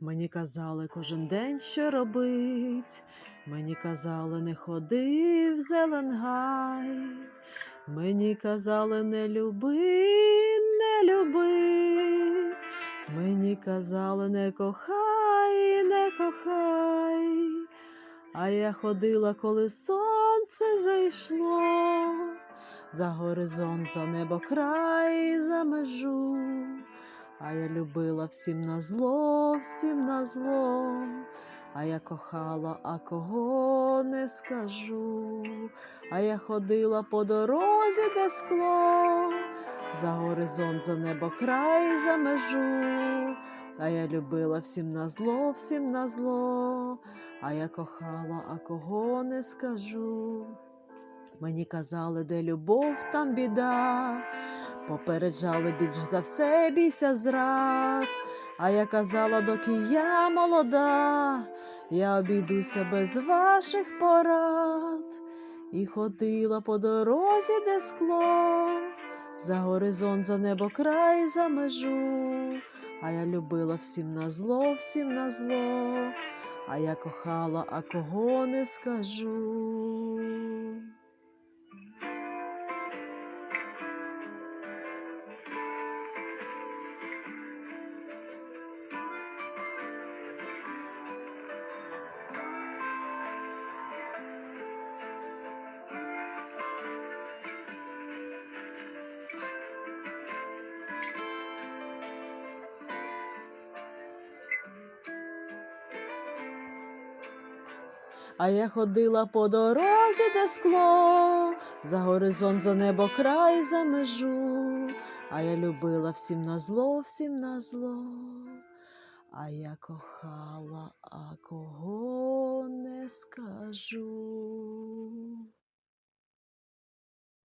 Мені казали кожен день, що робить. Мені казали, не ходи в зеленгай. Мені казали, не люби, не люби. Мені казали, не кохай, не кохай. А я ходила, коли сонце зайшло, за горизонт, за небо край, за межу. А я любила всім на зло, всім на зло, а я кохала, а кого не скажу. А я ходила по дорозі, де скло, за горизонт, за небо край, за межу. А я любила всім на зло, всім на зло, а я кохала, а кого не скажу. Мені казали, де любов, там біда. Попереджали більш за все бійся зрад. А я казала, доки я молода, я обійдуся без ваших порад. І ходила по дорозі, де скло, за горизонт, за небо край, за межу. А я любила всім на зло, всім на зло, а я кохала, а кого не скажу. А я ходила по дорозі, де скло, за горизонт, за небо край, за межу. А я любила всім на зло, всім на зло. А я кохала, а кого не скажу.